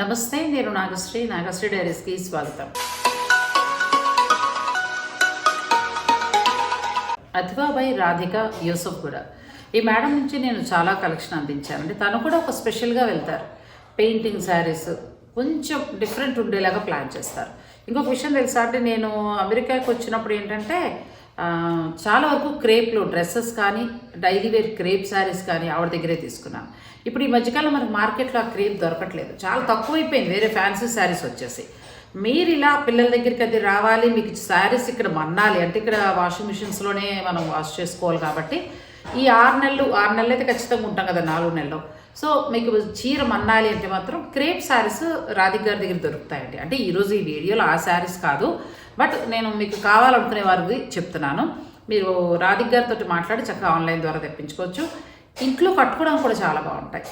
నమస్తే నేను నాగశ్రీ నాగశ్రీ డైరీస్కి స్వాగతం. అథివాబాయి రాధిక యూసఫ్ కూడా. ఈ మేడం నుంచి నేను చాలా కలెక్షన్ అందించానండి తను కూడా ఒక స్పెషల్గా వెళ్తారు. పెయింటింగ్ శారీస్ కొంచెం డిఫరెంట్ ఉండేలాగా ప్లాన్ చేస్తారు. ఇంకొక విషయం తెలుసా అంటే నేను అమెరికాకి వచ్చినప్పుడు ఏంటంటే చాలా వరకు క్రేప్లు డ్రెస్సెస్ కానీ డైలీ వేర్ క్రేప్ శారీస్ కానీ ఆవిడ దగ్గరే తీసుకున్నాను. ఇప్పుడు ఈ మధ్యకాలం మనకి మార్కెట్లో ఆ క్రీమ్ దొరకట్లేదు. చాలా తక్కువైపోయింది. వేరే ఫ్యాన్సీ శారీస్ వచ్చేసి. మీరు ఇలా పిల్లల దగ్గరికి అది రావాలి మీకు శారీస్ ఇక్కడ మన్నాలి. అంటే ఇక్కడ వాషింగ్ మిషన్స్లోనే మనం వాష్ చేసుకోవాలి కాబట్టి ఈ ఆరు నెలలు ఆరు నెలలు అయితే ఖచ్చితంగా ఉంటాం కదా నాలుగు నెలలు. సో మీకు చీర మన్నాలి అంటే మాత్రం క్రేప్ శారీస్ రాధిక గారి దగ్గర దొరుకుతాయండి. అంటే ఈరోజు ఈ వీడియోలో ఆ శారీస్ కాదు. బట్ నేను మీకు కావాలనుకునే వారికి చెప్తున్నాను. మీరు రాధిక గారితో మాట్లాడి చక్కగా ఆన్లైన్ ద్వారా తెప్పించుకోవచ్చు. ఇంట్లో కట్టుకోవడం కూడా చాలా బాగుంటాయి.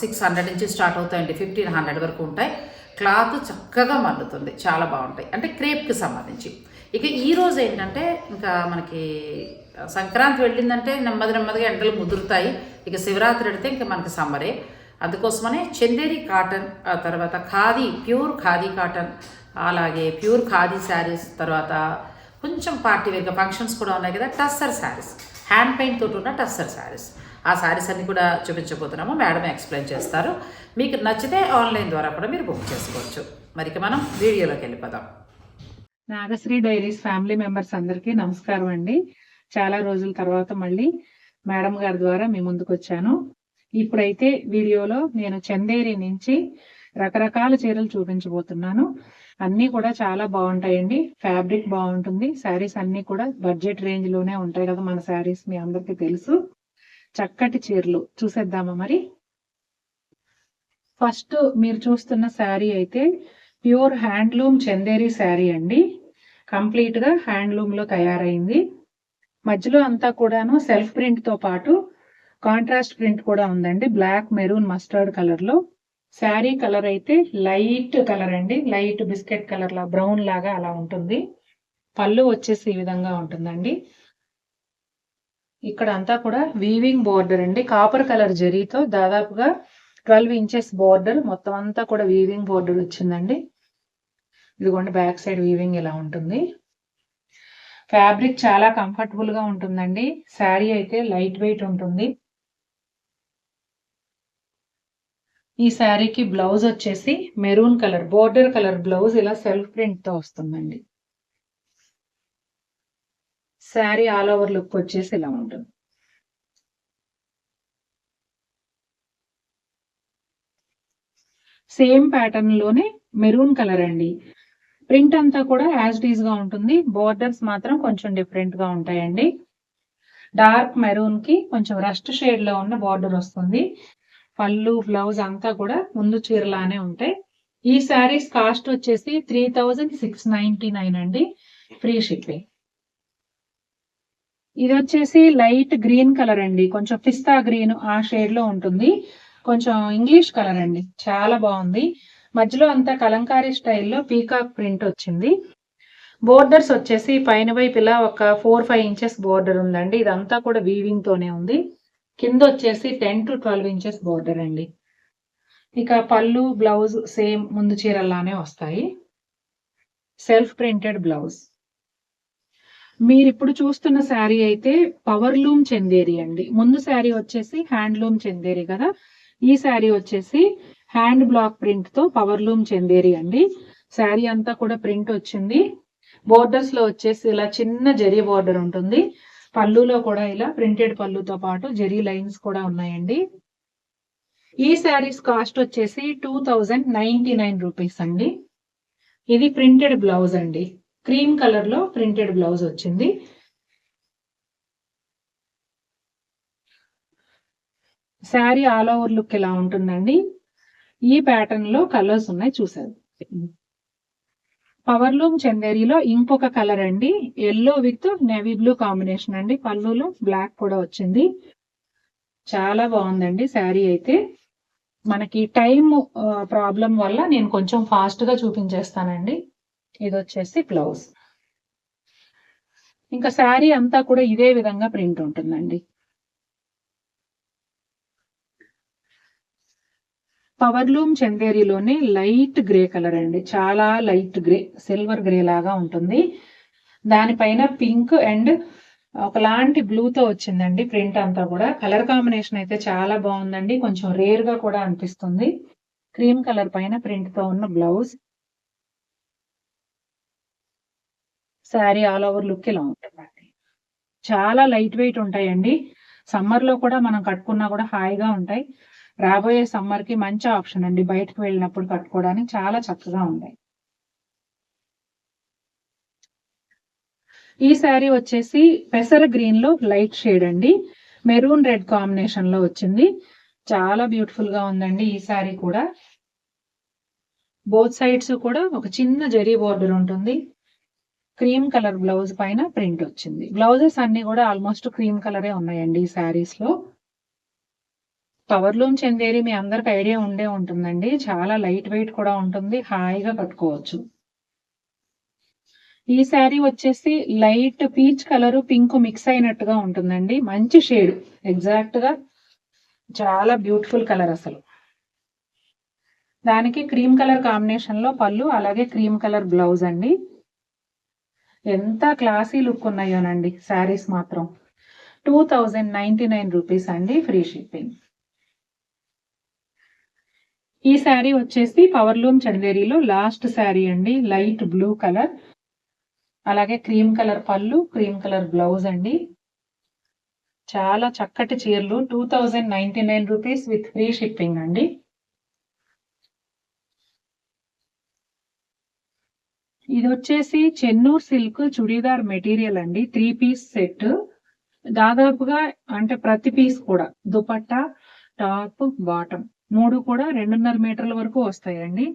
సిక్స్ హండ్రెడ్ నుంచి స్టార్ట్ అవుతాయండి ఫిఫ్టీన్ హండ్రెడ్ వరకు ఉంటాయి. క్లాత్ చక్కగా మల్లుతుంది చాలా బాగుంటాయి. అంటే క్రేప్కి సంబంధించి. ఇక ఈ రోజు ఏంటంటే ఇంకా మనకి సంక్రాంతి వెళ్ళిందంటే నెమ్మది నెమ్మదిగా ఎండలు ముదురుతాయి. ఇక శివరాత్రి పెడితే ఇంకా మనకి సమ్మరే. అందుకోసమనే చందేరి కాటన్ ఆ తర్వాత ఖాదీ ప్యూర్ ఖాదీ కాటన్ అలాగే ప్యూర్ ఖాదీ శారీస్ తర్వాత కొంచెం పార్టీ వేరుగా ఫంక్షన్స్ కూడా ఉన్నాయి కదా టస్సర్ శారీస్. హ్యాండ్ పెయింట్ తోటి ఉన్న టస్సర్ శారీస్. ఆ శారీస్ అన్ని కూడా చూపించబోతున్నాము. మేడం ఎక్స్ప్లెయిన్ చేస్తారు. మీకు నచ్చితే ఆన్లైన్ ద్వారా కూడా మీరు బుక్ చేసుకోవచ్చు. మరి మనం వీడియోలోకి వెళ్ళిపోదాం. నాగశ్రీ డైరీస్ ఫ్యామిలీ మెంబర్స్ అందరికీ నమస్కారం అండి. చాలా రోజుల తర్వాత మళ్ళీ మేడం గారి ద్వారా మీ ముందుకు వచ్చాను. ఇప్పుడైతే వీడియోలో నేను చందేరి నుంచి రకరకాల చీరలు చూపించబోతున్నాను. అన్నీ కూడా చాలా బాగుంటాయండి. ఫ్యాబ్రిక్ బాగుంటుంది. శారీస్ అన్నీ కూడా బడ్జెట్ రేంజ్లోనే ఉంటాయి కదా మన శారీస్ మీ అందరికీ తెలుసు. చక్కటి చీరలు చూసేద్దామా మరి? ఫస్ట్ మీరు చూస్తున్న శారీ అయితే ప్యూర్ హ్యాండ్లూమ్ చందేరి శారీ అండి. కంప్లీట్గా హ్యాండ్లూమ్లో తయారైంది. మధ్యలో అంతా కూడాను సెల్ఫ్ ప్రింట్తో పాటు కాంట్రాస్ట్ ప్రింట్ కూడా ఉందండి. బ్లాక్ మెరూన్ మస్టర్డ్ కలర్లో శారీ కలర్ అయితే లైట్ కలర్ అండి. లైట్ బిస్కెట్ కలర్లా బ్రౌన్ లాగా అలా ఉంటుంది. పళ్ళు వచ్చేసి ఈ విధంగా ఉంటుందండి. ఇక్కడ అంతా కూడా వీవింగ్ బోర్డర్ అండి. కాపర్ కలర్ జరీతో దాదాపుగా ట్వెల్వ్ ఇంచెస్ బోర్డర్ మొత్తం అంతా కూడా వీవింగ్ బోర్డర్ వచ్చిందండి. ఇదిగోండి బ్యాక్ సైడ్ వీవింగ్ ఇలా ఉంటుంది. ఫ్యాబ్రిక్ చాలా కంఫర్టబుల్గా ఉంటుందండి. శారీ అయితే లైట్ వెయిట్ ఉంటుంది. ఈ శారీకి బ్లౌజ్ వచ్చేసి maroon colour border colour blouse ఇలా సెల్ఫ్ ప్రింట్తో వస్తుందండి. శారీ ఆల్ ఓవర్ లుక్ వచ్చేసి ఇలా ఉంటుంది. సేమ్ ప్యాటర్న్లోనే మెరూన్ కలర్ అండి. ప్రింట్ అంతా కూడా యాజ్ డీజ్గా ఉంటుంది. బోర్డర్స్ మాత్రం కొంచెం డిఫరెంట్గా ఉంటాయండి. డార్క్ మెరూన్కి కొంచెం రస్ట్ షేడ్లో ఉన్న బార్డర్ వస్తుంది. పళ్ళు బ్లౌజ్ అంతా కూడా ముందు చీరలానే ఉంటాయి. ఈ శారీస్ కాస్ట్ వచ్చేసి three thousand six ninety nine అండి. ఫ్రీ షిప్పింగ్ ఇది వచ్చేసి లైట్ గ్రీన్ కలర్ అండి. కొంచెం పిస్తా గ్రీన్ ఆ షేడ్లో ఉంటుంది. కొంచెం ఇంగ్లీష్ కలర్ అండి. చాలా బాగుంది. మధ్యలో అంతా కలంకారీ స్టైల్లో పీకాక్ ప్రింట్ వచ్చింది. బోర్డర్స్ వచ్చేసి పైన వైపు ఇలా ఒక ఫోర్ ఫైవ్ ఇంచెస్ బోర్డర్ ఉందండి. ఇదంతా కూడా వీవింగ్ తోనే ఉంది. కింద వచ్చేసి ten to twelve inches border అండి. ఇక పళ్ళు బ్లౌజ్ సేమ్ ముందు చీరల్లానే వస్తాయి. Self printed blouse. మీరు ఇప్పుడు చూస్తున్న శారీ అయితే పవర్ లూమ్ చెందేరి అండి. ముందు శారీ వచ్చేసి హ్యాండ్లూమ్ చెందేరి కదా. ఈ శారీ వచ్చేసి హ్యాండ్ బ్లాక్ ప్రింట్తో పవర్ లూమ్ చెందేరి అండి. శారీ అంతా కూడా ప్రింట్ వచ్చింది. బోర్డర్స్లో వచ్చేసి ఇలా చిన్న జరీ బోర్డర్ ఉంటుంది. పళ్ళులో కూడా ఇలా ప్రింటెడ్ పళ్ళుతో పాటు జరీ లైన్స్ కూడా ఉన్నాయండి. ఈ శారీస్ కాస్ట్ వచ్చేసి two thousand ninety nine rupees అండి. ఇది ప్రింటెడ్ బ్లౌజ్ అండి. క్రీమ్ కలర్లో ప్రింటెడ్ బ్లౌజ్ వచ్చింది. శారీ ఆల్ ఓవర్ లుక్ ఇలా ఉంటుందండి? ఈ ప్యాటర్న్లో కలర్స్ ఉన్నాయి చూసారు పవర్ లూమ్ చందేరిలో ఇంకొక కలర్ అండి. Yellow with navy blue combination అండి. పళ్ళులో బ్లాక్ కూడా వచ్చింది. చాలా బాగుందండి శారీ అయితే. మనకి టైం ప్రాబ్లం వల్ల నేను కొంచెం ఫాస్ట్గా చూపించేస్తానండి. ఇది వచ్చేసి బ్లౌజ్. ఇంకా శారీ అంతా కూడా ఇదే విధంగా ప్రింట్ ఉంటుందండి. పవర్లూమ్ చందేరిలోనే లైట్ గ్రే కలర్ అండి. చాలా లైట్ గ్రే సిల్వర్ గ్రే లాగా ఉంటుంది. దానిపైన పింక్ అండ్ ఒకలాంటి బ్లూతో వచ్చిందండి ప్రింట్ అంతా కూడా. కలర్ కాంబినేషన్ అయితే చాలా బాగుందండి. కొంచెం రేర్గా కూడా అనిపిస్తుంది. క్రీమ్ కలర్ పైన ప్రింట్తో ఉన్న blouse. Sari all over look ఇలా ఉంటుందండి. చాలా లైట్ వెయిట్ ఉంటాయండి. సమ్మర్లో కూడా మనం కట్టుకున్నా కూడా హాయిగా ఉంటాయి. రాబోయే సమ్మర్కి మంచి ఆప్షన్ అండి. బయటకు వెళ్ళినప్పుడు కట్టుకోవడానికి చాలా చక్కగా ఉంటాయి. ఈ శారీ వచ్చేసి పెసర గ్రీన్లో లైట్ షేడ్ అండి. మెరూన్ రెడ్ కాంబినేషన్లో వచ్చింది. చాలా బ్యూటిఫుల్గా ఉందండి ఈ శారీ కూడా. బోత్ సైడ్స్ కూడా ఒక చిన్న జరీ బోర్డర్ ఉంటుంది. క్రీమ్ కలర్ బ్లౌజ్ పైన ప్రింట్ వచ్చింది. బ్లౌజెస్ అన్ని కూడా ఆల్మోస్ట్ క్రీమ్ కలరే ఉన్నాయండి ఈ శారీస్లో. పవర్ లూమ్ చందేరి మీ అందరికి ఐడియా ఉండే ఉంటుందండి. చాలా లైట్ వెయిట్ కూడా ఉంటుంది. హాయిగా కట్టుకోవచ్చు. ఈ శారీ వచ్చేసి light peach colour pink mix అయినట్టుగా ఉంటుందండి. మంచి షేడ్. ఎగ్జాక్ట్గా చాలా బ్యూటిఫుల్ కలర్ అసలు. దానికి క్రీమ్ కలర్ కాంబినేషన్లో పళ్ళు అలాగే క్రీమ్ కలర్ బ్లౌజ్ అండి. ఎంత క్లాసీ లుక్ ఉన్నాయోనండి శారీస్ మాత్రం. Two thousand ninety nine rupees అండి ఫ్రీ షిప్పింగ్. ఈ శారీ వచ్చేసి పవర్లూమ్ చందేరిలో లాస్ట్ శారీ అండి లైట్ బ్లూ కలర్. అలాగే క్రీమ్ కలర్ పళ్ళు క్రీమ్ కలర్ బ్లౌజ్ అండి. చాలా చక్కటి చీరలు two thousand ninety nine rupees with free shipping అండి. ఇది వచ్చేసి చెన్నూర్ సిల్క్ చుడీదార్ మెటీరియల్ అండి. Three piece set. దాదాపుగా అంటే ప్రతి పీస్ కూడా. Dupatta top bottom. మూడు కూడా రెండున్నర మీటర్ల వరకు వస్తాయండి.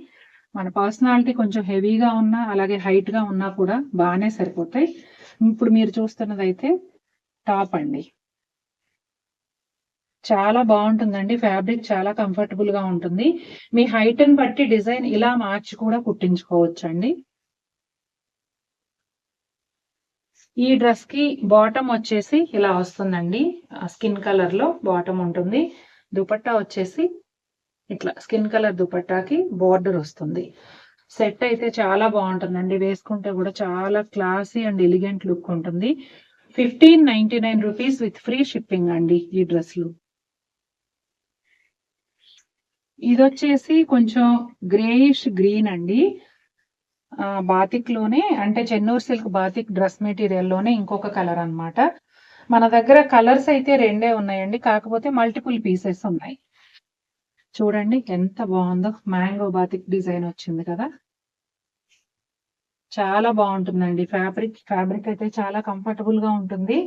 మన పర్సనాలిటీ కొంచెం హెవీగా ఉన్నా అలాగే హైట్గా ఉన్నా కూడా బాగానే సరిపోతాయి. ఇప్పుడు మీరు చూస్తున్నది అయితే టాప్ అండి. చాలా బాగుంటుందండి. ఫ్యాబ్రిక్ చాలా కంఫర్టబుల్గా ఉంటుంది. మీ హైట్ని బట్టి డిజైన్ ఇలా మార్చి కూడా కుట్టించుకోవచ్చు అండి ఈ డ్రెస్కి బాటమ్ వచ్చేసి ఇలా వస్తుందండి. స్కిన్ కలర్లో బాటమ్ ఉంటుంది. దుపట్టా వచ్చేసి ఇట్లా స్కిన్ కలర్ దుపట్టాకి బార్డర్ వస్తుంది. సెట్ అయితే చాలా బాగుంటుందండి. వేసుకుంటే కూడా చాలా క్లాసీ అండ్ ఎలిగెంట్ లుక్ ఉంటుంది. Fifteen ninety nine rupees with free shipping అండి ఈ డ్రెస్లు ఇది వచ్చేసి కొంచెం గ్రేయిష్ గ్రీన్ అండి. బాతిక్లోనే బాతిక్లోనే అంటే చెన్నూరు సిల్క్ బాతిక్ డ్రెస్ మెటీరియల్లోనే ఇంకొక కలర్ అన్నమాట. మన దగ్గర కలర్స్ అయితే రెండే ఉన్నాయండి కాకపోతే మల్టిపుల్ పీసెస్ ఉన్నాయి. చూడండి ఎంత బాగుందో మ్యాంగో బాతిక్ డిజైన్ వచ్చింది కదా. చాలా బాగుంటుందండి ఫ్యాబ్రిక్ ఫ్యాబ్రిక్ అయితే చాలా కంఫర్టబుల్గా ఉంటుంది.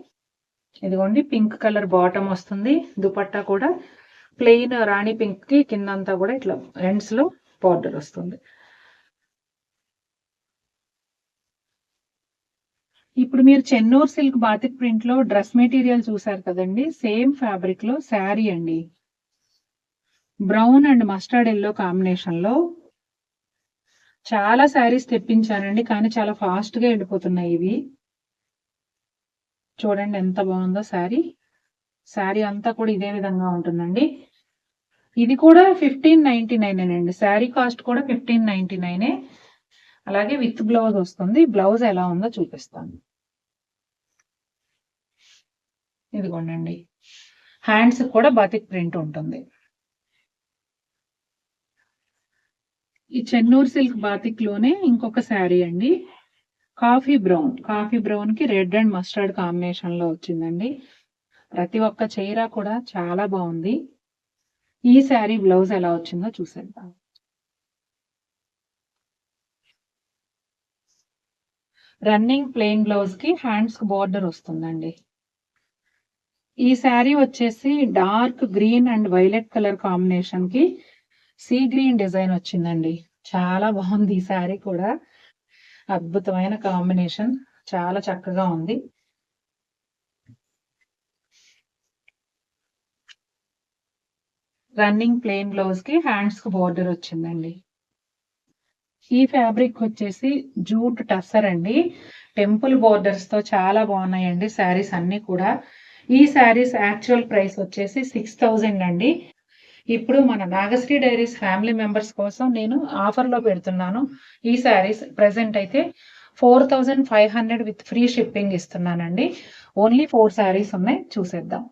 ఇదిగోండి పింక్ కలర్ బాటమ్ వస్తుంది దుపట్టా కూడా. ప్లెయిన్ రాణి పింక్కి కిందంతా కూడా ఇట్లా ఎండ్స్లో బార్డర్ వస్తుంది. ఇప్పుడు మీరు చెన్నూర్ సిల్క్ బాతిక్ ప్రింట్లో డ్రెస్ మెటీరియల్ చూసారు కదండి? సేమ్ ఫ్యాబ్రిక్లో శారీ అండి. బ్రౌన్ అండ్ మస్టర్డ్ ఎల్లో కాంబినేషన్లో చాలా శారీస్ తెప్పించానండి కానీ చాలా ఫాస్ట్గా వెళ్ళిపోతున్నాయి ఇవి. చూడండి ఎంత బాగుందో శారీ. శారీ అంతా కూడా ఇదే విధంగా ఉంటుందండి. ఇది కూడా ఫిఫ్టీన్ నైన్టీ నైన్ అండి శారీ కాస్ట్ కూడా ఫిఫ్టీన్ నైన్టీ నైనే అలాగే విత్ బ్లౌజ్ వస్తుంది. బ్లౌజ్ ఎలా ఉందో చూపిస్తాను. ఇదిగోండి హ్యాండ్స్ కూడా బాతిక్ ప్రింట్ ఉంటుంది. ఈ చెన్నూరు సిల్క్ బాతిక్లోనే ఇంకొక శారీ అండి. Coffee brown. కాఫీ బ్రౌన్కి రెడ్ అండ్ మస్టర్డ్ కాంబినేషన్లో వచ్చిందండి. ప్రతి ఒక్క చీర కూడా చాలా బాగుంది. ఈ శారీ బ్లౌజ్ ఎలా వచ్చిందో చూసేద్దాం. రన్నింగ్ ప్లెయిన్ బ్లౌజ్కి హ్యాండ్స్ బార్డర్ వస్తుందండి. ఈ శారీ వచ్చేసి dark green and violet colour కాంబినేషన్కి సీ గ్రీన్ డిజైన్ వచ్చిందండి. చాలా బాగుంది ఈ శారీ కూడా. అద్భుతమైన కాంబినేషన్. చాలా చక్కగా ఉంది. రన్నింగ్ ప్లెయిన్ బ్లౌజ్కి హ్యాండ్స్కి బార్డర్ వచ్చిందండి. ఈ ఫ్యాబ్రిక్ వచ్చేసి జూట్ టస్సర్ అండి. టెంపుల్ బోర్డర్స్తో చాలా బాగున్నాయండి శారీస్ అన్ని కూడా. ఈ శారీస్ యాక్చువల్ ప్రైస్ వచ్చేసి సిక్స్ థౌజండ్ అండి. ఇప్పుడు మన నాగశ్రీ డైరీస్ ఫ్యామిలీ మెంబర్స్ కోసం నేను ఆఫర్లో పెడుతున్నాను. ఈ శారీస్ ప్రెసెంట్ అయితే four thousand five hundred with free shipping ఇస్తున్నానండి. Only four saris ఉన్నాయి. చూసేద్దాం.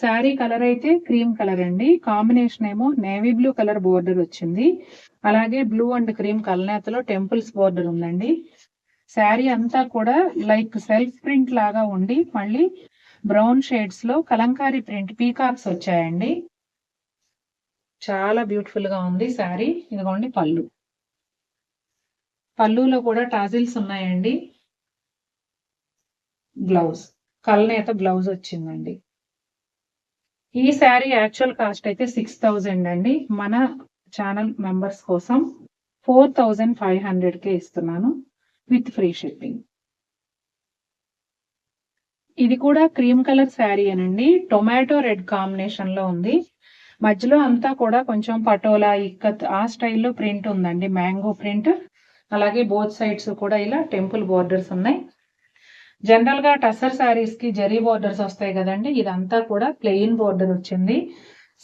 శారీ కలర్ అయితే క్రీమ్ కలర్ అండి. కాంబినేషన్ ఏమో నేవీ బ్లూ కలర్ బోర్డర్ వచ్చింది. అలాగే బ్లూ అండ్ క్రీమ్ కలనేతలో టెంపుల్స్ బోర్డర్ ఉందండి. శారీ అంతా కూడా లైక్ సెల్ఫ్ ప్రింట్ లాగా ఉండి మళ్ళీ బ్రౌన్ షేడ్స్లో కలంకారీ ప్రింట్ పీకాక్స్ వచ్చాయండి. చాలా బ్యూటిఫుల్గా ఉంది శారీ. ఇదిగోండి పళ్ళు. పళ్ళులో కూడా టాజిల్స్ ఉన్నాయండి. బ్లౌజ్. కలనేత బ్లౌజ్ వచ్చిందండి. ఈ శారీ యాక్చువల్ కాస్ట్ అయితే సిక్స్ థౌజండ్ అండి. మన ఛానల్ మెంబర్స్ కోసం ఫోర్ థౌజండ్ ఫైవ్ హండ్రెడ్కే ఇస్తున్నాను విత్ ఫ్రీ షిప్పింగ్. ఇది కూడా క్రీమ్ కలర్ శారీ అనండి. టొమాటో రెడ్ కాంబినేషన్లో ఉంది. మధ్యలో అంతా కూడా కొంచెం పటోలా ఇక్కత్ ఆ స్టైల్లో ప్రింట్ ఉందండి. Mango print. అలాగే బోత్ సైడ్స్ కూడా ఇలా టెంపుల్ బోర్డర్స్ ఉన్నాయి. జనరల్గా టస్సర్ టసర్కి జరీ బోర్డర్స్ వస్తాయి కదండి ఇదంతా కూడా ప్లెయిన్ బోర్డర్ వచ్చింది.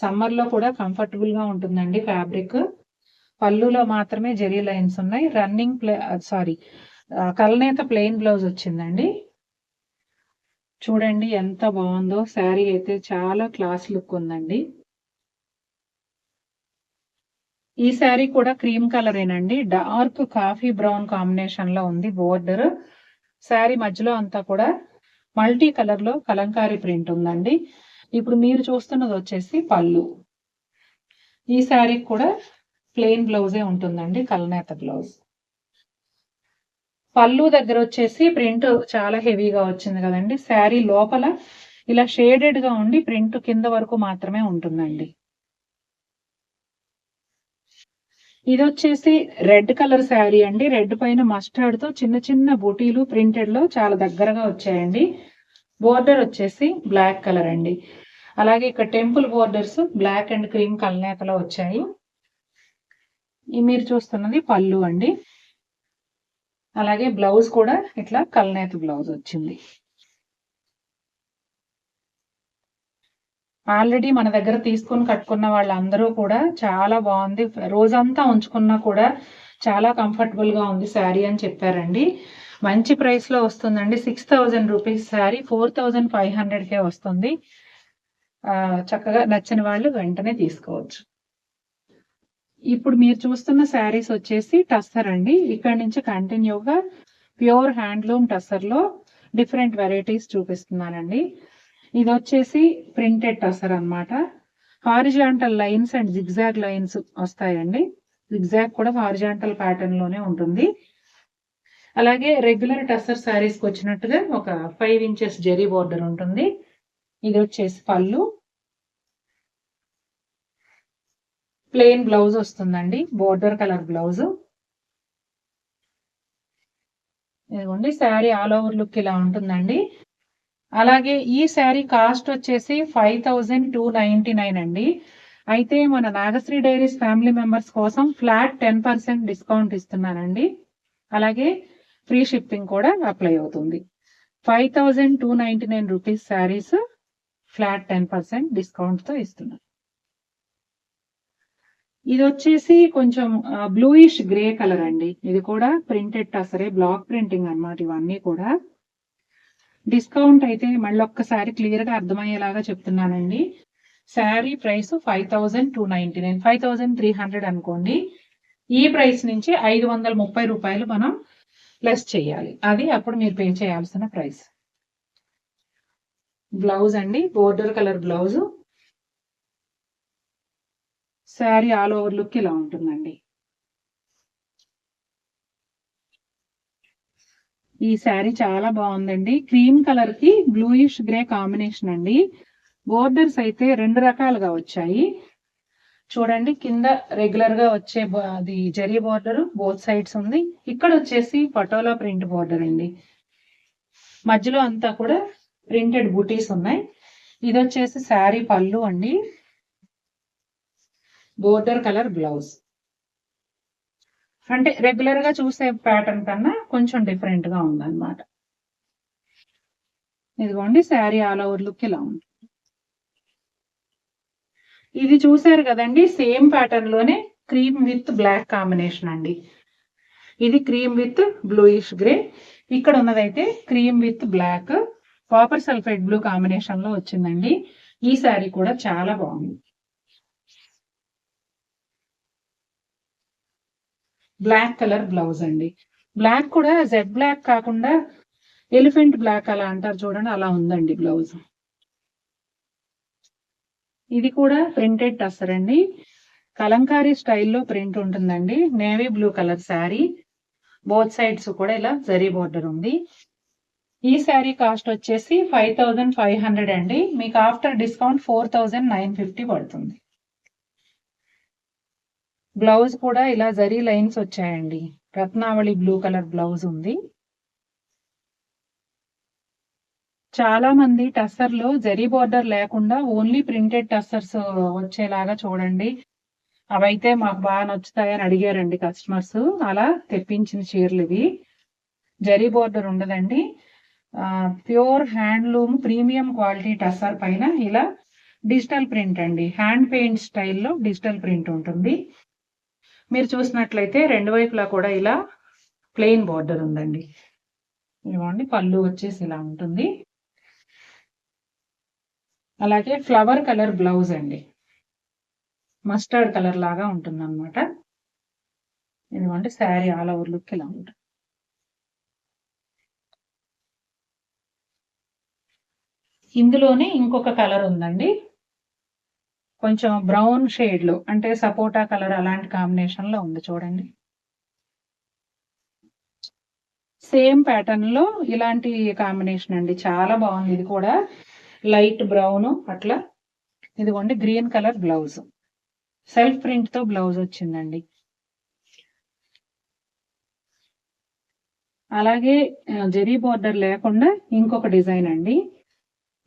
సమ్మర్లో కూడా కంఫర్టబుల్గా ఉంటుందండి ఫ్యాబ్రిక్ పళ్ళులో మాత్రమే జరీ లైన్స్ ఉన్నాయి. రన్నింగ్ ప్లే సారీ కలనేత ప్లెయిన్ బ్లౌజ్ వచ్చిందండి. చూడండి ఎంత బాగుందో. శారీ అయితే చాలా క్లాస్ లుక్ ఉందండి. ఈ శారీ కూడా క్రీమ్ కలరేనండి డార్క్ కాఫీ బ్రౌన్ కాంబినేషన్లో ఉంది బోర్డర్ శారీ మధ్యలో అంతా కూడా మల్టీ కలర్లో కలంకారీ ప్రింట్ ఉందండి. ఇప్పుడు మీరు చూస్తున్నది వచ్చేసి పళ్ళు. ఈ శారీ కూడా ప్లెయిన్ బ్లౌజే ఉంటుందండి కలనేత బ్లౌజ్. పళ్ళు దగ్గర వచ్చేసి ప్రింట్ చాలా హెవీగా వచ్చింది కదండి. శారీ లోపల ఇలా షేడెడ్గా ఉండి ప్రింట్ కింద వరకు మాత్రమే ఉంటుందండి. ఇది వచ్చేసి రెడ్ కలర్ శారీ అండి. రెడ్ పైన మస్టర్డ్తో చిన్న చిన్న బూటీలు ప్రింటెడ్లో చాలా దగ్గరగా వచ్చాయండి. బోర్డర్ వచ్చేసి బ్లాక్ కలర్ అండి. అలాగే ఇక్కడ temple borders black and cream కల్నేతలో వచ్చాయి. మీరు చూస్తున్నది పళ్ళు అండి. అలాగే బ్లౌజ్ కూడా ఇట్లా కల్నేత బ్లౌజ్ వచ్చింది. ఆల్రెడీ మన దగ్గర తీసుకొని కట్టుకున్న వాళ్ళందరూ కూడా చాలా బాగుంది. రోజంతా ఉంచుకున్నా కూడా చాలా కంఫర్టబుల్గా ఉంది శారీ అని చెప్పారండి. మంచి ప్రైస్లో వస్తుందండి. Six thousand rupees sari four thousand five hundred కే వస్తుంది. చక్కగా నచ్చిన వాళ్ళు వెంటనే తీసుకోవచ్చు. ఇప్పుడు మీరు చూస్తున్న శారీస్ వచ్చేసి టస్సర్ అండి. ఇక్కడ నుంచి కంటిన్యూగా ప్యూర్ హ్యాండ్లూమ్ టస్సర్లో డిఫరెంట్ వెరైటీస్ చూపిస్తున్నానండి. ఇది వచ్చేసి ప్రింటెడ్ టసర్ అన్నమాట. Horizontal lines and zigzag lines వస్తాయండి. జిగ్జాగ్ కూడా హారిజాంటల్ ప్యాటర్న్లోనే ఉంటుంది. అలాగే రెగ్యులర్ టసర్ శారీస్కి వచ్చినట్టుగా ఒక ఫైవ్ ఇంచెస్ జెరీ బోర్డర్ ఉంటుంది. ఇది వచ్చేసి పళ్ళు. ప్లెయిన్ బ్లౌజ్ వస్తుందండి. బోర్డర్ కలర్ బ్లౌజ్ ఇదిగోండి శారీ ఆల్ ఓవర్ లుక్ ఇలా ఉంటుందండి. అలాగే ఈ శారీ కాస్ట్ వచ్చేసి five thousand two ninety nine అండి. అయితే మన నాగశ్రీ డైరీస్ ఫ్యామిలీ మెంబర్స్ కోసం ఫ్లాట్ టెన్ పర్సెంట్ డిస్కౌంట్ ఇస్తున్నానండి. అలాగే ఫ్రీ షిప్పింగ్ కూడా అప్లై అవుతుంది. Five thousand two ninety nine rupees saris flat ten percent డిస్కౌంట్తో ఇస్తున్నాను. ఇది వచ్చేసి కొంచెం బ్లూయిష్ గ్రే కలర్ అండి. ఇది కూడా ప్రింటెడ్ టసరే బ్లాక్ ప్రింటింగ్ అన్నమాట ఇవన్నీ కూడా. డిస్కౌంట్ అయితే మళ్ళీ ఒక్కసారి క్లియర్గా అర్థమయ్యేలాగా చెప్తున్నానండి. Sari price five thousand two ninety nine five thousand three hundred అనుకోండి. ఈ ప్రైస్ నుంచి ఐదు వందల ముప్పై రూపాయలు మనం ప్లస్ చేయాలి. అది అప్పుడు మీరు పే చేయాల్సిన ప్రైస్. బ్లౌజ్ అండి border colour blouse. Sari all over look ఇలా ఉంటుందండి. ఈ శారీ చాలా బాగుందండి. క్రీమ్ కలర్కి బ్లూయిష్ గ్రే కాంబినేషన్ అండి. బోర్డర్స్ అయితే రెండు రకాలుగా వచ్చాయి. చూడండి కింద రెగ్యులర్గా వచ్చే అది జరీ బోర్డర్ బోత్ సైడ్స్ ఉంది. ఇక్కడ వచ్చేసి పటోలా ప్రింట్ బోర్డర్ అండి. మధ్యలో అంతా కూడా ప్రింటెడ్ బూటీస్ ఉన్నాయి. ఇది వచ్చేసి శారీ పళ్ళు అండి. Border colour blouse. అంటే రెగ్యులర్గా చూసే ప్యాటర్న్ కన్నా కొంచెం డిఫరెంట్గా ఉందన్నమాట. ఇదిగోండి శారీ ఆల్ ఓవర్ లుక్ ఇలా ఉంది. ఇది చూసారు కదండి సేమ్ ప్యాటర్న్లోనే క్రీమ్ విత్ బ్లాక్ కాంబినేషన్ అండి. ఇది క్రీమ్ విత్ బ్లూయిష్ గ్రే ఇక్కడ ఉన్నదైతే cream with black copper sulphide blue కాంబినేషన్లో వచ్చిందండి. ఈ శారీ కూడా చాలా బాగుంది. బ్లాక్ కలర్ బ్లౌజ్ అండి. బ్లాక్ కూడా జెడ్ బ్లాక్ కాకుండా ఎలిఫెంట్ బ్లాక్ అలా అంటారు చూడండి అలా ఉందండి బ్లౌజ్. ఇది కూడా ప్రింటెడ్ టస్సర్ అండి. కలంకారీ స్టైల్లో ప్రింట్ ఉంటుందండి. Navy blue colour sari. Both sides కూడా ఇలా జరీ బోర్డర్ ఉంది. ఈ శారీ కాస్ట్ వచ్చేసి ఫైవ్ థౌజండ్ ఫైవ్ హండ్రెడ్ అండి. మీకు after discount four thousand nine fifty పడుతుంది. బ్లౌజ్ కూడా ఇలా జరీ లైన్స్ వచ్చాయండి. రత్నావళి బ్లూ కలర్ బ్లౌజ్ ఉంది. చాలా మంది టస్సర్లో జరీ బోర్డర్ లేకుండా ఓన్లీ ప్రింటెడ్ టస్సర్స్ వచ్చేలాగా చూడండి. అవైతే మాకు బాగా నచ్చుతాయని అడిగారండి కస్టమర్స్. అలా తెప్పించిన చీరలు ఇవి. జరీ బోర్డర్ ఉండదండి. Pure handloom premium quality tussar పైన ఇలా డిజిటల్ ప్రింట్ అండి. హ్యాండ్ పెయింట్ స్టైల్లో డిజిటల్ ప్రింట్ ఉంటుంది. మీరు చూసినట్లయితే రెండు వైపులా కూడా ఇలా ప్లెయిన్ బార్డర్ ఉందండి. ఇవ్వండి పళ్ళు వచ్చేసి ఇలా ఉంటుంది. అలాగే ఫ్లవర్ కలర్ బ్లౌజ్ అండి. మస్టర్డ్ కలర్ లాగా ఉంటుంది అనమాట ఇదిగోండి శారీ ఆల్ ఓవర్ లుక్ ఇలా ఉంటుంది. ఇందులోనే ఇంకొక కలర్ ఉందండి. కొంచెం బ్రౌన్ షేడ్లు అంటే సపోటా కలర్ అలాంటి కాంబినేషన్లో ఉంది చూడండి. సేమ్ ప్యాటర్న్లో ఇలాంటి కాంబినేషన్ అండి. చాలా బాగుంది. ఇది కూడా లైట్ బ్రౌన్ అట్లా. ఇదిగోండి గ్రీన్ కలర్ బ్లౌజ్. సెల్ఫ్ ప్రింట్తో బ్లౌజ్ వచ్చిందండి. అలాగే జెరీ జరీ బోర్డర్ లేకుండా ఇంకొక డిజైన్ అండి.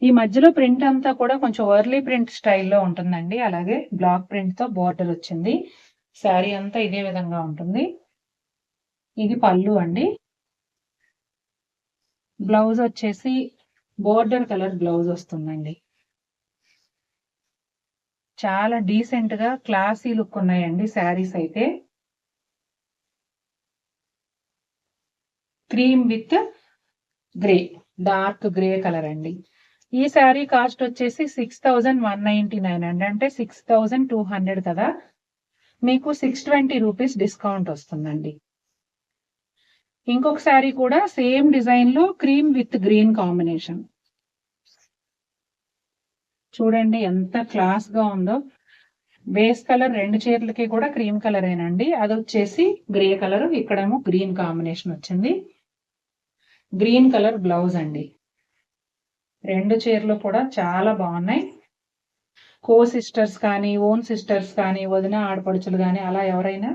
ఈ మధ్యలో ప్రింట్ అంతా కూడా కొంచెం ఓర్లీ ప్రింట్ స్టైల్లో ఉంటుందండి. అలాగే బ్లాక్ ప్రింట్తో బోర్డర్ వచ్చింది. శారీ అంతా ఇదే విధంగా ఉంటుంది. ఇది పళ్ళు అండి. బ్లౌజ్ వచ్చేసి బోర్డర్ కలర్ బ్లౌజ్ వస్తుందండి. చాలా డీసెంట్గా క్లాసీ లుక్ ఉన్నాయండి శారీస్ అయితే. Cream with grey dark grey colour అండి. ఈ శారీ కాస్ట్ వచ్చేసి six thousand one ninety nine అండి. అంటే సిక్స్ థౌజండ్ టూ హండ్రెడ్ కదా. మీకు సిక్స్ ట్వంటీ రూపీస్ డిస్కౌంట్ వస్తుందండి. ఇంకొక శారీ కూడా సేమ్ డిజైన్లో క్రీమ్ విత్ గ్రీన్ కాంబినేషన్. చూడండి ఎంత క్లాస్గా ఉందో. బేస్ కలర్ రెండు చీరలకి కూడా క్రీమ్ కలర్ ఏనండి అది వచ్చేసి గ్రే కలర్ ఇక్కడేమో గ్రీన్ కాంబినేషన్ వచ్చింది. గ్రీన్ కలర్ బ్లౌజ్ అండి. రెండు చీరలు కూడా చాలా బాగున్నాయి. కో సిస్టర్స్ కానీ ఓన్ సిస్టర్స్ కానీ వదిన ఆడపడుచులు కానీ అలా ఎవరైనా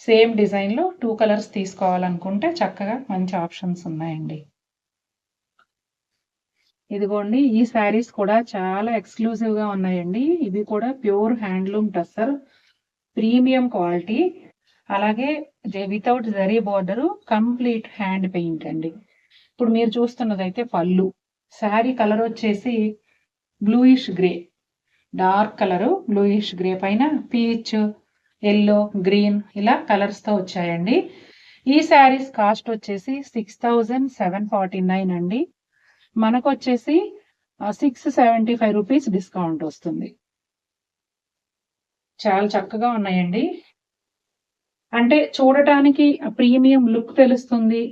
సేమ్ డిజైన్లో టూ కలర్స్ తీసుకోవాలనుకుంటే చక్కగా మంచి ఆప్షన్స్ ఉన్నాయండి. ఇదిగోండి ఈ శారీస్ కూడా చాలా ఎక్స్క్లూజివ్గా ఉన్నాయండి. ఇవి కూడా pure handloom tussar premium quality. అలాగే without zari border complete hand paint అండి. ఇప్పుడు మీరు చూస్తున్నదైతే పళ్ళు. శారీ కలర్ వచ్చేసి bluish grey dark colour bluish grey పైన పీచ్ ఎల్లో గ్రీన్ ఇలా కలర్స్తో వచ్చాయండి. ఈ శారీస్ కాస్ట్ వచ్చేసి six thousand seven forty nine అండి. మనకు వచ్చేసి six seventy five rupees discount వస్తుంది. చాలా చక్కగా ఉన్నాయండి. అంటే చూడటానికి ప్రీమియం లుక్ తెలుస్తుంది.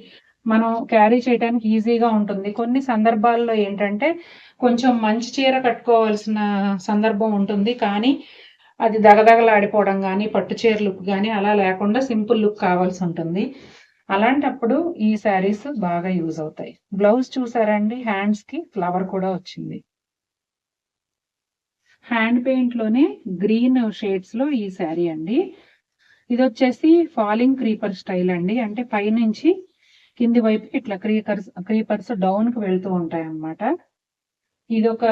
మనం క్యారీ చేయడానికి ఈజీగా ఉంటుంది. కొన్ని సందర్భాల్లో ఏంటంటే కొంచెం మంచి చీర కట్టుకోవాల్సిన సందర్భం ఉంటుంది. కానీ అది దగదగలాడిపోవడం కానీ పట్టు చీర లుక్ కానీ అలా లేకుండా సింపుల్ లుక్ కావాల్సి ఉంటుంది. అలాంటప్పుడు ఈ శారీస్ బాగా యూజ్ అవుతాయి. బ్లౌజ్ చూసారండి హ్యాండ్స్కి ఫ్లవర్ కూడా వచ్చింది. హ్యాండ్ పెయింట్లోనే గ్రీన్ షేడ్స్లో ఈ శారీ అండి. ఇది వచ్చేసి ఫాలింగ్ క్రీపర్ స్టైల్ అండి. అంటే పైనుంచి కింది వైపు ఇట్లా క్రీపర్స్ క్రీపర్స్ డౌన్కి వెళ్తూ ఉంటాయి అన్నమాట ఇది ఒక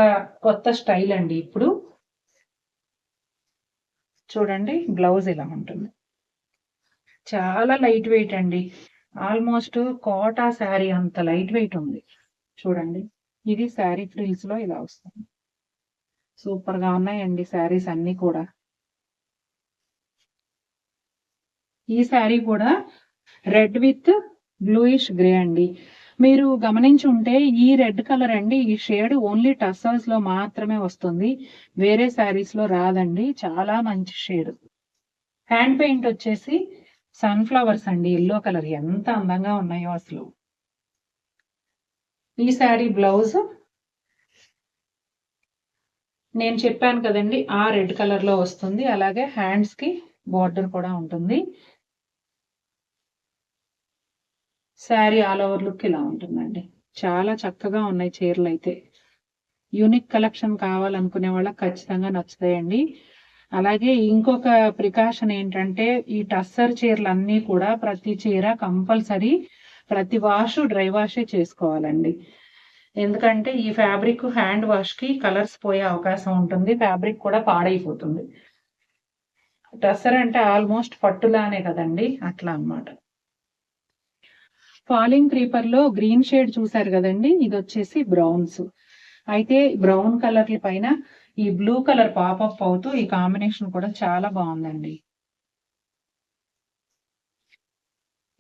కొత్త స్టైల్ అండి ఇప్పుడు. చూడండి బ్లౌజ్ ఇలా ఉంటుంది. చాలా లైట్ వెయిట్ అండి. ఆల్మోస్ట్ కోటా శారీ అంత లైట్ వెయిట్ ఉంది. చూడండి ఇది శారీ ఫ్రిల్స్లో ఇలా వస్తుంది. సూపర్గా ఉన్నాయండి శారీస్ అన్ని కూడా. ఈ శారీ కూడా రెడ్ విత్ బ్లూయిష్ గ్రే అండి. మీరు గమనించి ఉంటే ఈ రెడ్ కలర్ అండి ఈ షేడ్ ఓన్లీ టస్సల్స్లో మాత్రమే వస్తుంది. వేరే శారీస్లో రాదండి చాలా మంచి షేడ్ హ్యాండ్ పెయింట్ వచ్చేసి సన్ఫ్లవర్స్ అండి ఎల్లో కలర్ ఎంత అందంగా ఉన్నాయో అసలు. ఈ శారీ బ్లౌజ్ నేను చెప్పాను కదండి ఆ రెడ్ కలర్లో వస్తుంది. అలాగే హ్యాండ్స్కి బార్డర్ కూడా ఉంటుంది. శారీ ఆల్ ఓవర్ లుక్ ఇలా ఉంటుందండి. చాలా చక్కగా ఉన్నాయి చీరలు అయితే. యూనిక్ కలెక్షన్ కావాలనుకునే వాళ్ళకి ఖచ్చితంగా నచ్చుతాయండి. అలాగే ఇంకొక ప్రికాషన్ ఏంటంటే ఈ టస్సర్ చీరలు అన్నీ కూడా ప్రతి చీర కంపల్సరీ ప్రతి వాష్ డ్రై వాషే చేసుకోవాలండి. ఎందుకంటే ఈ ఫ్యాబ్రిక్ హ్యాండ్ వాష్కి కలర్స్ పోయే అవకాశం ఉంటుంది ఫ్యాబ్రిక్ కూడా పాడైపోతుంది. టస్సర్ అంటే ఆల్మోస్ట్ పట్టులానే కదండి అట్లా అన్నమాట. ఫాలింగ్ క్రీపర్లో గ్రీన్ షేడ్ చూసారు కదండి ఇది వచ్చేసి బ్రౌన్స్. అయితే బ్రౌన్ కలర్ పైన ఈ బ్లూ కలర్ పాపప్ అవుతూ ఈ కాంబినేషన్ కూడా చాలా బాగుందండి.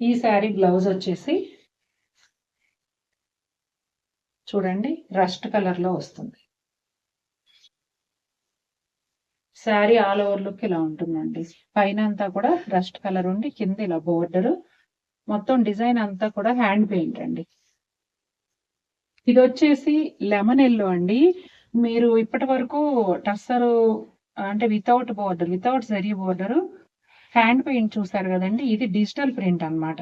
ఈ శారీ బ్లౌజ్ వచ్చేసి చూడండి రస్ట్ కలర్లో వస్తుంది. శారీ ఆల్ ఓవర్ లుక్ ఇలా ఉంటుందండి. పైన అంతా కూడా రస్ట్ కలర్ ఉండి కింద ఇలా బోర్డర్ మొత్తం డిజైన్ అంతా కూడా హ్యాండ్ పెయింట్ అండి. ఇది వచ్చేసి లెమన్ ఎల్లో అండి. మీరు ఇప్పటి వరకు టస్సరు అంటే without border without zari border hand paint చూసారు కదండి ఇది డిజిటల్ ప్రింట్ అన్నమాట.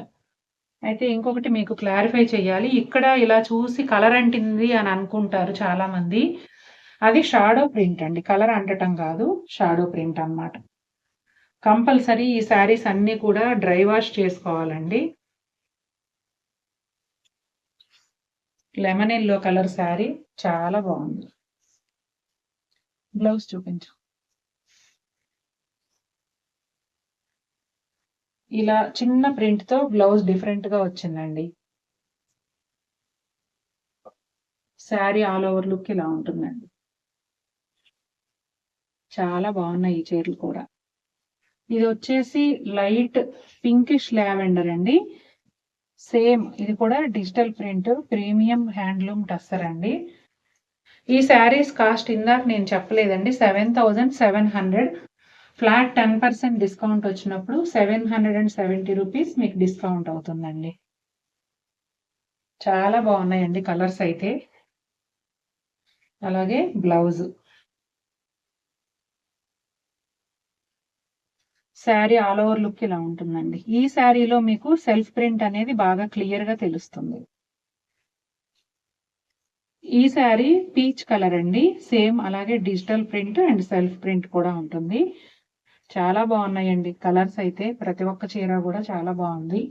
అయితే ఇంకొకటి మీకు క్లారిఫై చేయాలి. ఇక్కడ ఇలా చూసి కలర్ అంటింది అని అనుకుంటారు చాలా మంది అది షాడో ప్రింట్ అండి. కలర్ అంటటం కాదు షాడో ప్రింట్ అన్నమాట. కంపల్సరీ ఈ శారీస్ అన్నీ కూడా డ్రై వాష్ చేసుకోవాలండి. లెమన్ ఎల్లో కలర్ శారీ చాలా బాగుంది. బ్లౌజ్ చూపించు. ఇలా చిన్న ప్రింట్తో బ్లౌజ్ డిఫరెంట్గా వచ్చిందండి. శారీ ఆల్ ఓవర్ లుక్ ఇలా ఉంటుందండి. చాలా బాగున్నాయి ఈ చీరలు కూడా. ఇది వచ్చేసి లైట్ పింకిష్ లావెండర్ అండి. సేమ్ ఇది కూడా digital print premium handloom tussar అండి. ఈ శారీస్ కాస్ట్ ఇందాక నేను చెప్పలేదండి seven thousand seven hundred. Flat ten percent discount వచ్చినప్పుడు seven hundred and seventy rupees మీకు డిస్కౌంట్ అవుతుందండి. చాలా బాగున్నాయండి కలర్స్ అయితే. అలాగే blouse. Sari all over look ఇలా ఉంటుందండి. ఈ శారీలో మీకు సెల్ఫ్ ప్రింట్ అనేది బాగా క్లియర్గా తెలుస్తుంది. ఈ శారీ పీచ్ కలర్ అండి. సేమ్ అలాగే digital print and self print కూడా ఉంటుంది. చాలా బాగున్నాయండి. కలర్స్ అయితే ప్రతి ఒక్క చీర కూడా చాలా బాగుంది.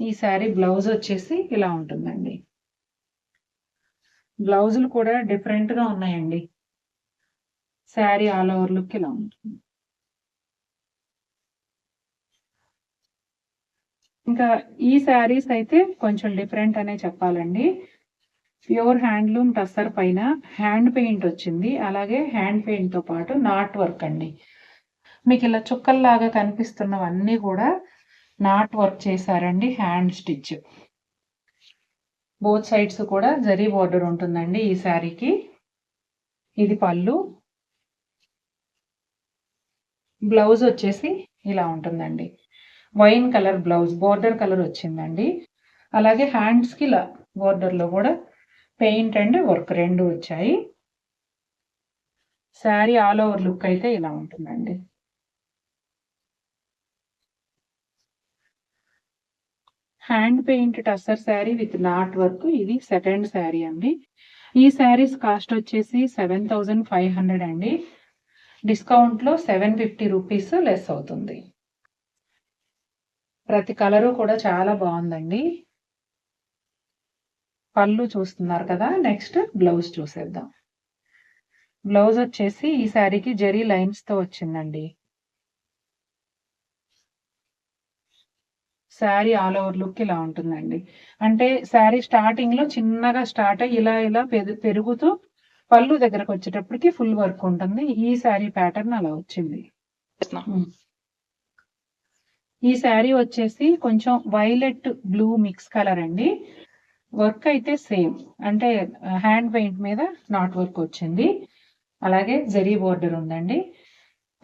ఈ శారీ బ్లౌజ్ వచ్చేసి ఇలా ఉంటుందండి. బ్లౌజులు కూడా డిఫరెంట్గా ఉన్నాయండి. శారీ ఆల్ ఓవర్ లుక్ ఇలా ఉంటుంది. ఇంకా ఈ శారీస్ అయితే కొంచెం డిఫరెంట్ అనే చెప్పాలండి. ప్యూర్ హ్యాండ్లూమ్ టస్సర్ పైన హ్యాండ్ పెయింట్ వచ్చింది. అలాగే హ్యాండ్ పెయింట్తో పాటు నాట్ వర్క్ అండి. మీకు ఇలా చుక్కల్లాగా కనిపిస్తున్నవన్నీ కూడా నాట్ వర్క్ చేశారండి. Hand stitch. బోత్ సైడ్స్ కూడా జరీ బార్డర్ ఉంటుందండి ఈ శారీకి. ఇది పళ్ళు. బ్లౌజ్ వచ్చేసి ఇలా ఉంటుందండి. Wine colour blouse border colour వచ్చిందండి. అలాగే హ్యాండ్స్కి ఇలా కూడా పెయింట్ అండ్ వర్క్ రెండు వచ్చాయి. శారీ ఆల్ ఓవర్ లుక్ అయితే ఇలా ఉంటుందండి. Hand paint tussar sari with knot work ఇది సెకండ్ శారీ అండి. ఈ శారీస్ కాస్ట్ వచ్చేసి సెవెన్ థౌజండ్ ఫైవ్ హండ్రెడ్ అండి. డిస్కౌంట్లో సెవెన్ ఫిఫ్టీ రూపీస్ లెస్ అవుతుంది. ప్రతి కలరు కూడా చాలా బాగుందండి. పళ్ళు చూస్తున్నారు కదా నెక్స్ట్ బ్లౌజ్ చూసేద్దాం. బ్లౌజ్ వచ్చేసి ఈ శారీకి జరీ లైన్స్తో వచ్చిందండి. శారీ ఆల్ ఓవర్ లుక్ ఇలా ఉంటుందండి. అంటే శారీ స్టార్టింగ్లో చిన్నగా స్టార్ట్ అయ్యి ఇలా ఇలా పెరు- పెరుగుతూ పళ్ళు దగ్గరకు వచ్చేటప్పటికి ఫుల్ వర్క్ ఉంటుంది. ఈ శారీ ప్యాటర్న్ అలా వచ్చింది. ఈ శారీ వచ్చేసి కొంచెం వైలెట్ బ్లూ మిక్స్ కలర్ అండి. వర్క్ అయితే సేమ్. అంటే హ్యాండ్ పెయింట్ మీద నాట్ వర్క్ వచ్చింది. అలాగే జరీ బోర్డర్ ఉందండి.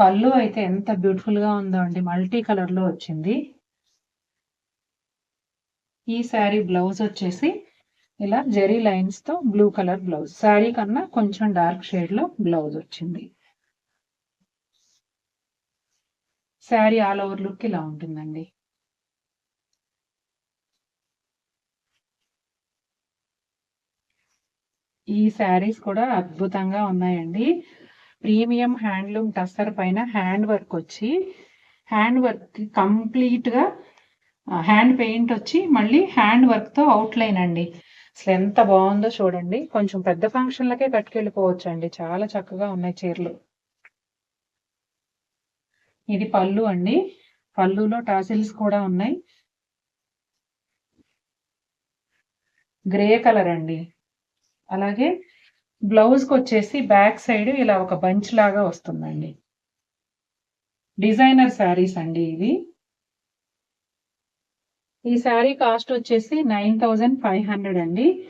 పళ్ళు అయితే ఎంత బ్యూటిఫుల్గా ఉందో అండి. మల్టీ కలర్లో వచ్చింది. ఈ శారీ బ్లౌజ్ వచ్చేసి ఇలా జెరీ లైన్స్తో బ్లూ కలర్ బ్లౌజ్. శారీ కన్నా కొంచెం డార్క్ షేడ్లో బ్లౌజ్ వచ్చింది. శారీ ఆల్ ఓవర్ లుక్ ఇలా ఉంటుందండి. ఈ శారీస్ కూడా అద్భుతంగా ఉన్నాయండి. ప్రీమియం హ్యాండ్లూమ్ టస్సర్ పైన హ్యాండ్ వర్క్ వచ్చి హ్యాండ్ వర్క్ కంప్లీట్గా హ్యాండ్ పెయింట్ వచ్చి మళ్ళీ హ్యాండ్ వర్క్తో అవుట్లైన్ అవుట్ లైన్ అండి. అసలు ఎంత బాగుందో చూడండి. కొంచెం పెద్ద ఫంక్షన్లకే కట్టుకెళ్ళిపోవచ్చు అండి చాలా చక్కగా ఉన్నాయి చీరలు. ఇది పళ్ళు అండి. పళ్ళులో టాసిల్స్ కూడా ఉన్నాయి. గ్రే కలర్ అండి. అలాగే బ్లౌజ్కి వచ్చేసి బ్యాక్ సైడ్ ఇలా ఒక బంచ్ లాగా వస్తుందండి. డిజైనర్ శారీస్ అండి ఇవి. ఈ శారీ కాస్ట్ వచ్చేసి నైన్ థౌజండ్ ఫైవ్ హండ్రెడ్ అండి.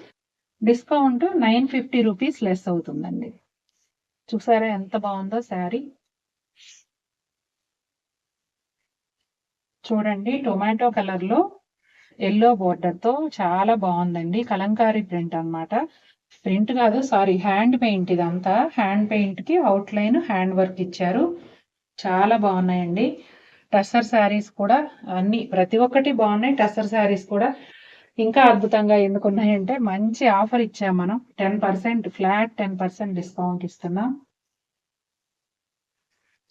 Discount nine fifty rupees less అవుతుందండి. చూసారా ఎంత బాగుందో శారీ. చూడండి టొమాటో కలర్లో ఎల్లో బోర్డర్తో చాలా బాగుందండి. కలంకారీ ప్రింట్ అన్నమాట. ప్రింట్ కాదు సారీ హ్యాండ్ పెయింట్ ఇదంతా. హ్యాండ్ పెయింట్కి అవుట్ లైన్ హ్యాండ్ వర్క్ ఇచ్చారు. చాలా బాగున్నాయండి. టస్సర్ శారీస్ కూడా అన్ని ప్రతి ఒక్కటి బాగున్నాయి. టస్సర్ శారీస్ కూడా ఇంకా అద్భుతంగా ఎందుకు ఉన్నాయంటే మంచి ఆఫర్ ఇచ్చాం మనం. Ten percent flat ten percent discount ఇస్తున్నాం.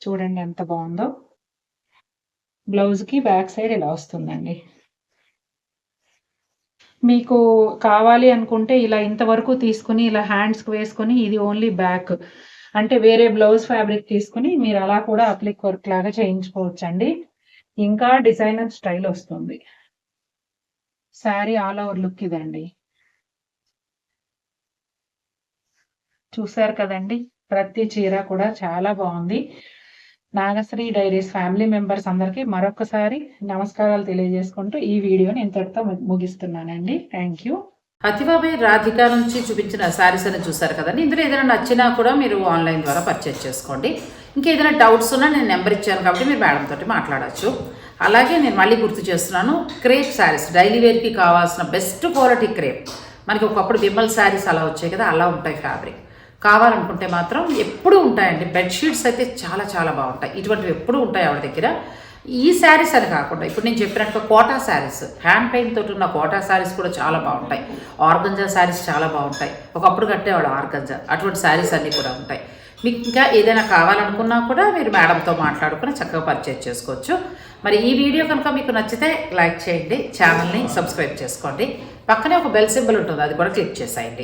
చూడండి ఎంత బాగుందో. బ్లౌజ్కి బ్యాక్ సైడ్ ఇలా వస్తుందండి. మీకు కావాలి అనుకుంటే ఇలా ఇంతవరకు తీసుకుని ఇలా హ్యాండ్స్కి వేసుకొని ఇది ఓన్లీ బ్యాక్. అంటే వేరే బ్లౌజ్ ఫ్యాబ్రిక్ తీసుకుని మీరు అలా కూడా అప్లిక్ వర్క్ లాగా చేయించుకోవచ్చు అండి ఇంకా డిజైనర్ స్టైల్ వస్తుంది. శారీ ఆల్ ఓవర్ లుక్ ఇదండి. చూసారు కదండి? ప్రతి చీర కూడా చాలా బాగుంది. నాగశ్రీ డైరీస్ ఫ్యామిలీ మెంబర్స్ అందరికీ మరొకసారి నమస్కారాలు తెలియజేసుకుంటూ ఈ వీడియోని ఇంతటితో ముగిస్తున్నానండి. థ్యాంక్ యూ అతిబాబాయ్ రాధిక నుంచి చూపించిన శారీస్ అని చూసారు కదండి. ఇందులో ఏదైనా నచ్చినా కూడా మీరు ఆన్లైన్ ద్వారా పర్చేజ్ చేసుకోండి. ఇంకేదైనా డౌట్స్ ఉన్నా నేను నెంబర్ ఇచ్చాను కాబట్టి మీరు మేడం తోటి మాట్లాడచ్చు. అలాగే నేను మళ్ళీ గుర్తు చేస్తున్నాను క్రేప్ శారీస్ డైలీ వేర్కి కావాల్సిన బెస్ట్ క్వాలిటీ క్రేప్. మనకి ఒకప్పుడు విమల్ శారీస్ అలా వచ్చాయి కదా అలా ఉంటాయి ఫ్యాబ్రిక్ కావాలనుకుంటే మాత్రం ఎప్పుడూ ఉంటాయండి. బెడ్షీట్స్ అయితే చాలా చాలా బాగుంటాయి. ఇటువంటివి ఎప్పుడూ ఉంటాయి ఆవిడ దగ్గర. ఈ శారీస్ అని కాకుండా ఇప్పుడు నేను చెప్పినట్టుగా కోటా శారీస్ హ్యాండ్ పెయింట్ తోటి ఉన్న కోటా శారీస్ కూడా చాలా బాగుంటాయి. ఆర్గంజా శారీస్ చాలా బాగుంటాయి. ఒకప్పుడు కట్టేవాడు ఆర్గంజా అటువంటి శారీస్ అన్నీ కూడా ఉంటాయి. మీకు ఇంకా ఏదైనా కావాలనుకున్నా కూడా మీరు మేడంతో మాట్లాడుకుని చక్కగా పర్చేజ్ చేసుకోవచ్చు. మరి ఈ వీడియో కనుక మీకు నచ్చితే లైక్ చేయండి ఛానల్ని సబ్స్క్రైబ్ చేసుకోండి. పక్కనే ఒక బెల్ సింబల్ ఉంటుంది అది కూడా క్లిక్ చేసేయండి.